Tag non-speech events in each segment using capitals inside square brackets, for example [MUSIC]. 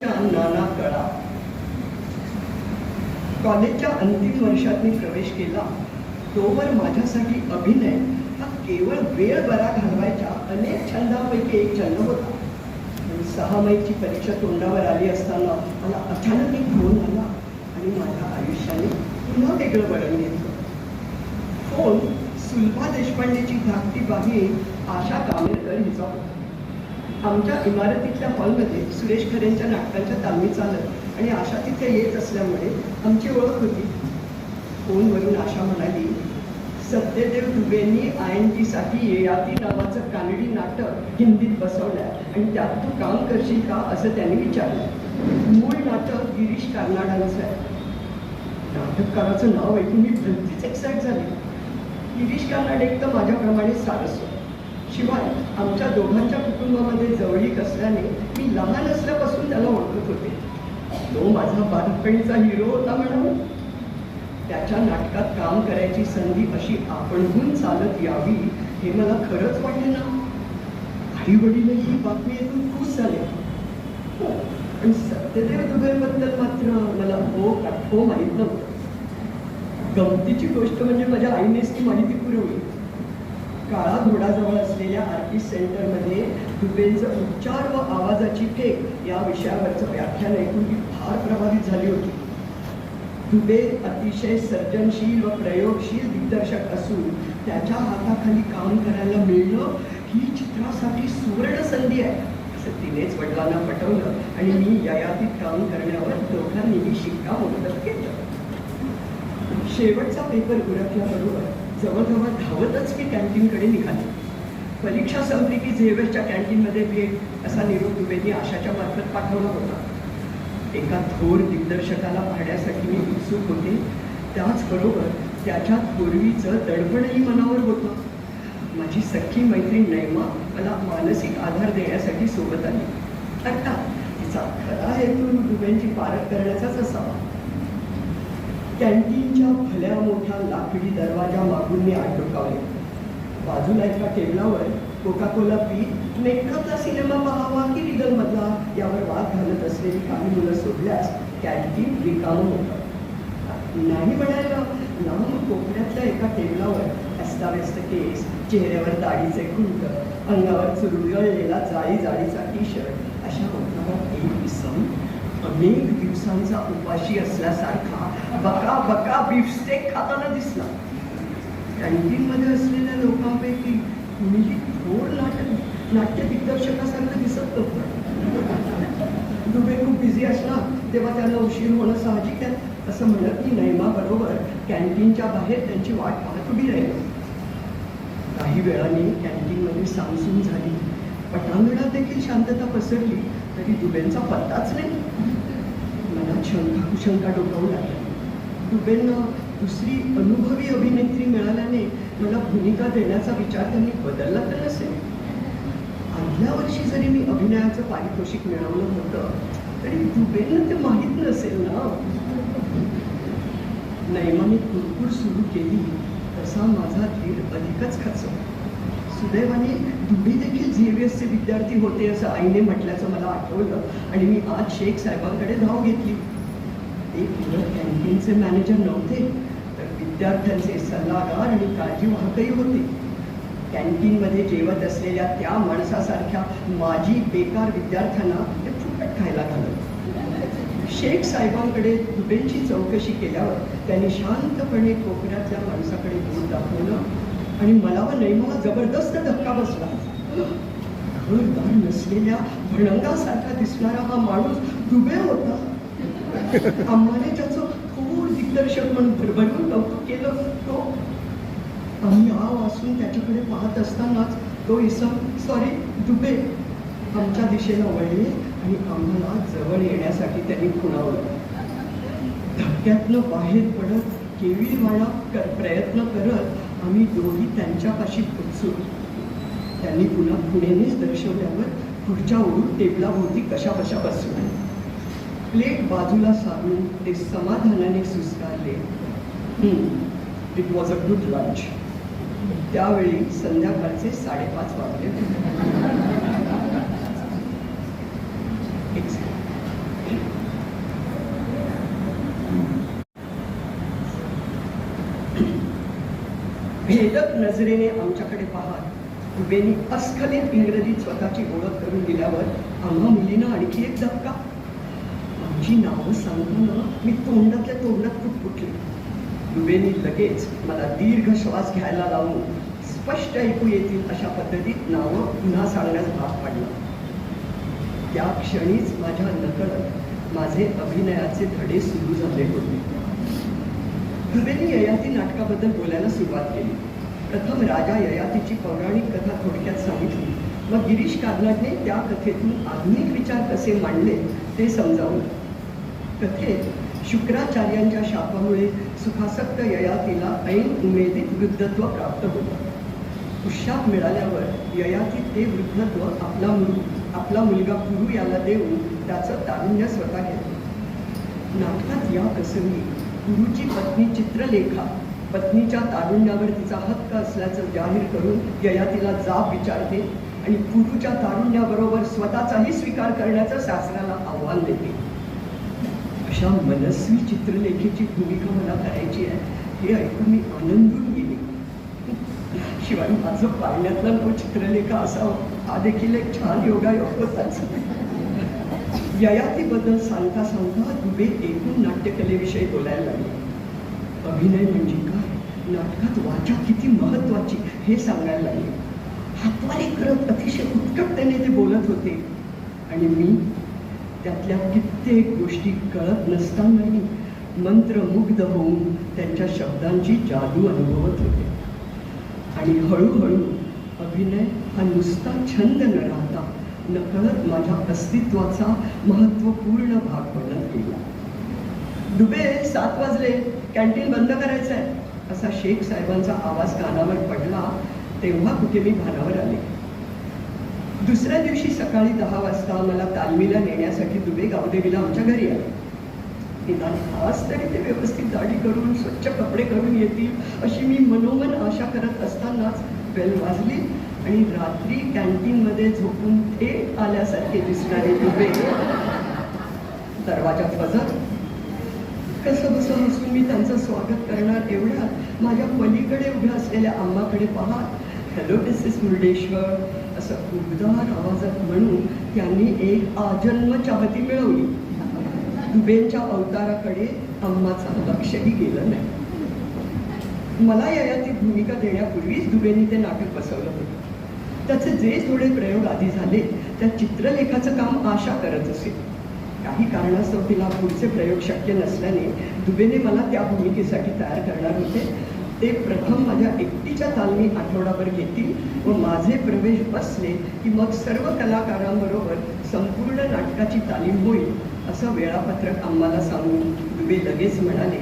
नाना कळा. कॉलेजच्या अंतिम वर्षात मी प्रवेश केला तोवर माझ्यासाठी अभिनय हा केवळ वेळ बरा घालवायच्या अनेक छंदापैकी एक छंद होता. सहा मैची परीक्षा तोंडावर आली असताना मला अचानक एक फोन आला आणि माझ्या आयुष्याने पुन्हा वेगळं वळण घेतलं. फोन सुलभा देशपांडेची धाकटी बाही आशा कामेरकर हिचा होता. आमच्या इमारतीतल्या हॉलमध्ये सुरेश खरेंच्या नाटकांच्या तालमी चालत आणि आशा तिथे येत असल्यामुळे आमची ओळख होती. फोनवरून आशा म्हणाली सत्यदेव दुबेंनी आय एन टीसाठी येयाती नावाचं कानडी नाटक हिंदीत बसवलंय आणि त्यात तू काम करशील का असं त्यांनी विचारलं. मूळ नाटक गिरीश कार्नाडांचं आहे. नाटककाराचं नाव ऐकून मी भलतीच एक्साइट झाली. गिरीश कार्नाड एक तर माझ्याप्रमाणे सारस शिवाय आमच्या दोघांच्या कुटुंबामध्ये जवळीक असल्याने मी लहान असल्यापासून त्याला ओळखत होते. तो माझा बालपणीचा हिरो होता मॅडम त्याच्या नाटकात काम करायची संधी अशी आपणहून चालत यावी हे मला खरंच वाटले ना. आई वडील ही बातमी ऐकून खुश झाले. हो, पण सत्यदेव दुबेबद्दल मात्र मला हो हो माहीत नव्हतं. गमतीची गोष्ट म्हणजे माझ्या आईनेच ती माहिती पुरवली. काळा घोडाजवळ असलेल्या आर्टिस्ट सेंटरमध्ये दुबेंचं उच्चार व आवाजाची फेक या विषयावरचं व्याख्यान ऐकून मी फार प्रभावित झाली होती. दुबे अतिशय सर्जनशील व प्रयोगशील दिग्दर्शक असून त्याच्या हाताखाली काम करायला मिळणं ही चित्रासाठी सुवर्ण संधी आहे असं तिनेच वडिलांना पटवलं आणि मी ययातीत काम करण्यावर दोघांनीही शिक्कामोर्तब केलं शेवटचा पेपर उरकल्याबरोबर जवळजवळ धावतच मी कॅन्टीनकडे निघाले. परीक्षा संपली की झेवेरच्या कॅन्टीनमध्ये भेट असा निरोप दुबेंनी आशाच्या मार्फत पाठवला होता. एका थोर दिग्दर्शकाला पाहण्यासाठी मी उत्सुक होते. त्याचबरोबर त्याच्या पूर्वीचं दडपणही मनावर होतं. माझी सख्खी मैत्रीण नैमा मला मानसिक आधार देण्यासाठी सोबत आली. अर्थात तिचा खरा हेतू दुबेंची पारख करण्याचाच असावा. कॅन्टीनच्या भल्या मोठ्या लाकडी दरवाजा मागून मी आटोकावले. बाजूला एका टेबलावर कोका कोला पीत मेकअपचा सिनेमा पाहावा की रिगल मधला यावर वाद घालत असलेली काही मुलं सोडल्यास कॅन्टीन रिकामं होतं. नाही म्हणायला लांब कोपऱ्यातल्या एका टेबलावर अस्ताव्यस्त केस चेहऱ्यावर दाढीचे खुंट अंगावर चुरगळलेला जाळी जाळीचा टी शर्ट अशा उठावात एक इसम अनेक दिवसांचा उपाशी असल्यासारखा बका बका बीफस्टेक खाताना दिसला. कॅन्टीनमध्ये असलेल्या लोकांपैकी कुणीही थोड नाटक नाट्य दिग्दर्शकासारखं दिसत नव्हतं. दुबे खूप बिझी असला तेव्हा त्याला उशीर होणं साहजिक आहे असं म्हणत की नैमा बरोबर कॅन्टीनच्या बाहेर त्यांची वाट पाहत उभी राहिली. काही वेळाने कॅन्टीनमध्ये सामसूम झाली. पटांगणात देखील शांतता पसरली. तरी दुबेंचा पत्ताच नाही. मला शंका कुशंका डोकावू लागल्या दुबेंना दुसरी अनुभवी अभिनेत्री मिळाल्याने मला भूमिका देण्याचा विचार त्यांनी बदलला तर नसेल. आदल्या वर्षी जरी मी अभिनयाचं पारितोषिक मिळवलं होतं तरी दुबेंना ते माहीत नसेल ना. नैमाने कुरकुर सुरू केली तसा माझा धीर अधिकच खचवला सुदैवाने तुम्ही देखील झेवियसचे विद्यार्थी होते असं आईने म्हटल्याचं मला आठवलं. आणि मी आज शेख साहेबांकडे धाव घेतली. ते केवळ कॅन्टीनचे मॅनेजर नव्हते तर विद्यार्थ्यांचे सल्लागार आणि काळजीवाहकही होते. कॅन्टीनमध्ये जेवत असलेल्या त्या माणसासारख्या माजी बेकार विद्यार्थ्यांना ते फुकट खायला घालत. शेख साहेबांकडे दुबेंची चौकशी केल्यावर त्यांनी शांतपणे कोपऱ्यातल्या माणसाकडे बोट दाखवलं. आणि मला व नैमाला जबरदस्त धक्का बसला. घरदार नसलेल्या भणंगासारखा दिसणारा हा माणूस दुबे होता. आम्हाला त्याचं खूप दिग्दर्शक म्हणून भरभरून कौतुक केलं तो आम्ही आव असून त्याच्याकडे पाहत असतानाच तो इसम सॉरी दुबे. आमच्या दिशेनं वळले आणि आम्हाला जवळ येण्यासाठी त्यांनी खुणावलं. धक्क्यातनं बाहेर पडत केवी कर प्रयत्न करत आम्ही दोघी त्यांच्यापाशी पोचलो. त्यांनी पुन्हा पुणेनेच दर्शवल्यावर पुढच्या ओढून टेबलाभोवती कशा कशा बसवल्या प्लेट बाजूला सारून ते समाधानाने सुस्कारले. It was a good lunch त्यावेळी संध्याकाळचे साडेपाच वाजले [LAUGHS] होते. एक second. भेदक नजरेने आमच्याकडे पाहत बेनी अस्खलित इंग्रजीत स्वतःची ओळख करून दिल्यावर आम्हा मुलीनं आणखी एक धक्का आमची नावं सांगताना मी तोंडातल्या तोंडात फुटफुटले दुबेनी लगेच मला दीर्घ श्वास घ्यायला लावून स्पष्ट ऐकू येतील अशा पद्धतीत नावं पुन्हा सांगण्यास भाग पडला. त्या क्षणीच माझ्या नकळत माझे अभिनयाचे धडे सुरू झाले होते. दुबेनी ययाती नाटकाबद्दल बोलायला सुरुवात केली. प्रथम राजा ययातीची पौराणिक कथा थोडक्यात सांगितली. व गिरीश कारनाटने त्या कथेतून आधुनिक विचार कसे मांडले ते समजावलं कथेत शुक्राचार्यांच्या शापामुळे सुखासक्त ययातीला ऐन उमेदीत वृद्धत्व प्राप्त होतं. उशाप मिळाल्यावर ययाती ते वृद्धत्व आपला मुल आपला मुलगा गुरु याला देऊन त्याचं तारुण्य स्वतः घेतो नाटकात या प्रसंगी गुरुची पत्नी चित्रलेखा पत्नीच्या तारुण्यावर तिचा हक्क असल्याचं जाहीर करून ययातीला जाब विचारते आणि पुरुच्या तारुण्याबरोबर स्वतःचाही स्वीकार करण्याचं शासनाला आव्हान देते. अशा मनस्वी चित्रलेखीची भूमिका मला करायची आहे हे ऐकून मी आनंदून गेले. शिवाय माझं पाळण्यातला तो चित्रलेखा असावा हा देखील एक छान योगायोग होताच ययातीबद्दल सांगता सांगता दुबे एकूण नाट्यकलेविषयी बोलायला लागले. अभिनय म्हणजे काय? नाटकात वाचा किती महत्वाची हे सांगायला लागले. हातवारे करत अतिशय उत्कटतेने ते बोलत होते. आणि मी त्यातल्या कित्येक गोष्टी कळत नसतानाही मंत्रमुग्ध होऊन त्यांच्या शब्दांची जादू अनुभवत होते. आणि हळूहळू अभिनय हा नुसता छंद न राहता नकळत माझ्या अस्तित्वाचा महत्त्वपूर्ण भाग बनत गेला. दुबे सात वाजले. कॅन्टीन बंद करायचं आहे असा शेख साहेबांचा आवाज कानावर पडला तेव्हा कुठे मी भानावर आले. दुसऱ्या दिवशी सकाळी दहा वाजता मला तालमीला नेण्यासाठी दुबे गावदेवीला आमच्या घरी आले. निदान आज तरी ते व्यवस्थित दाढी करून स्वच्छ कपडे करून येतील अशी मी मनोमन आशा करत असतानाच बेल वाजली आणि रात्री कॅन्टीनमध्ये झोपून थेट आल्यासारखे दिसणारे दुबे दरवाजा फजत कसं बसं हसून मी त्यांचं स्वागत करणार एवढ्यात माझ्या पलीकडे उभ्या असलेल्या आम्माकडे पाहत हॅलो मिसेस मुर्डेश्वर. असं उबदार आवाजात म्हणून त्यांनी एक आजन्म चाहती मिळवली. दुबेंच्या अवताराकडे अम्माचं लक्षही गेलं नाही. मला ययाती भूमिका देण्यापूर्वीच दुबेंनी ते नाटक बसवलं होतं. त्याचे जे थोडे प्रयोग आधी झाले त्या चित्रलेखाचं काम आशा करत असेल काही कारणास्तव तिला पुढचे प्रयोग शक्य नसल्याने दुबेने मला त्या भूमिकेसाठी तयार करणार होते. ते प्रथम माझ्या एकटीच्या तालमी आठवडाभर घेतील व माझे प्रवेश बसले की मग सर्व कलाकारांबरोबर संपूर्ण नाटकाची तालीम होईल असं वेळापत्रक आम्हाला सांगून दुबे लगेच म्हणाले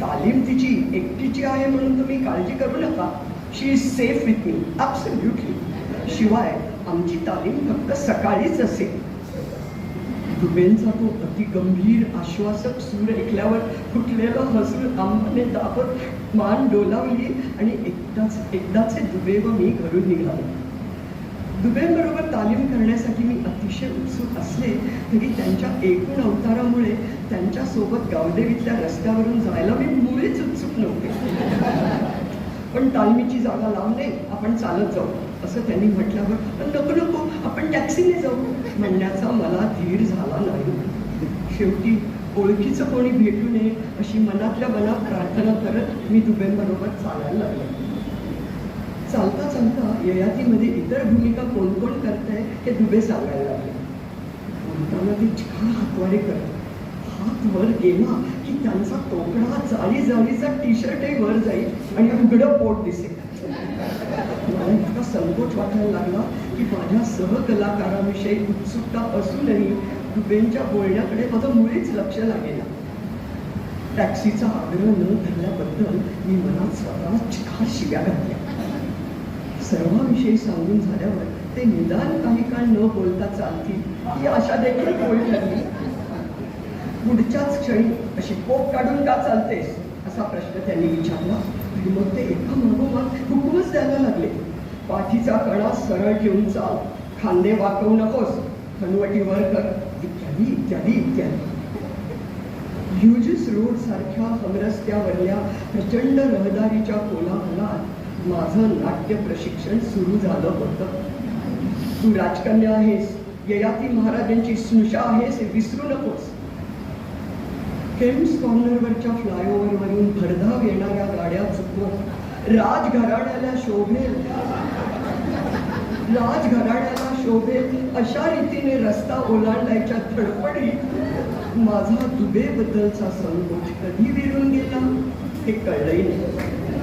तालीम तिची एकटीची आहे म्हणून तुम्ही काळजी करू नका. She is safe with me absolutely शिवाय आमची तालीम फक्त सकाळीच असेल. दुबेंचा तो अतिगंभीर आश्वासक सूर ऐकल्यावर फुटलेलं हसून आंबाने दाबत मान डोलावली आणि एकदाच एकदाचे दुबे व मी घरून निघालो. दुबेंबरोबर तालीम करण्यासाठी मी अतिशय उत्सुक असले तरी त्यांच्या एकूण अवतारामुळे त्यांच्यासोबत गावदेवीतल्या रस्त्यावरून जायला मी मुळीच उत्सुक नव्हते. पण तालमीची जागा लावणे आपण चालत जाऊ असं त्यांनी म्हटल्यावर नको नको आपण टॅक्सीने जाऊ म्हणण्याचा मला धीर झाला नाही. शेवटी ओळखीचं कोणी भेटू नये अशी मनातल्या मनात प्रार्थना करत मी दुबेंबरोबर चालायला लागले. चालता चालता ययातीमध्ये इतर भूमिका कोण कोण करताय हे दुबे सांगायला लागले. बोलताना ते छान हातवारे करत हात वर गेला की त्यांचा तोकडा जाळी जाळीचा टी शर्टही वर जाईल आणि उघडं पोट दिसेल. [LAUGHS] संकोच वाटायला लागला की माझ्या सहकलाकाराविषयी उत्सुकता असूनही दुबेंच्या बोलण्याकडे माझं मुळीच लक्ष लागेला टॅक्सीचा आग्रह न धरल्याबद्दल मी मनात स्वतःला चिकार शिव्या घातल्या. सर्वांविषयी सांगून झाल्यावर ते निदान काही काळ न बोलता चालतील ही आशा देखील बोलली लागली. पुढच्याच क्षणी अशी कोप काढून का चालतेस? असा प्रश्न त्यांनी विचारला आणि मग ते एका मागोमाग हुकूमच द्यायला लागले. पाठीचा कणा सरळ ठेवून चाल. खांदे वाकवू नकोस. हनुवटी कर. इत्यादी इत्यादी इत्यादी. ह्युजिस रोड सारख्या हमरस्त्यावरल्या प्रचंड रहदारीच्या कोलाहलात माझं नाट्य प्रशिक्षण सुरू झालं होतं. तू राजकन्या आहेस. ययाती महाराजांची स्नुषा आहेस हे विसरू नकोस. केम्स कॉर्नरवरच्या फ्लायओव्हरवरून भरधाव येणाऱ्या गाड्या चुकवत राजघराण्याला शोभेल. राजघराण्याला शोभेल अशा रीतीने रस्ता ओलांडायच्या धडपडीत माझा दुबेबद्दलचा संकोच कधी विरून गेला हे कळलंही नाही.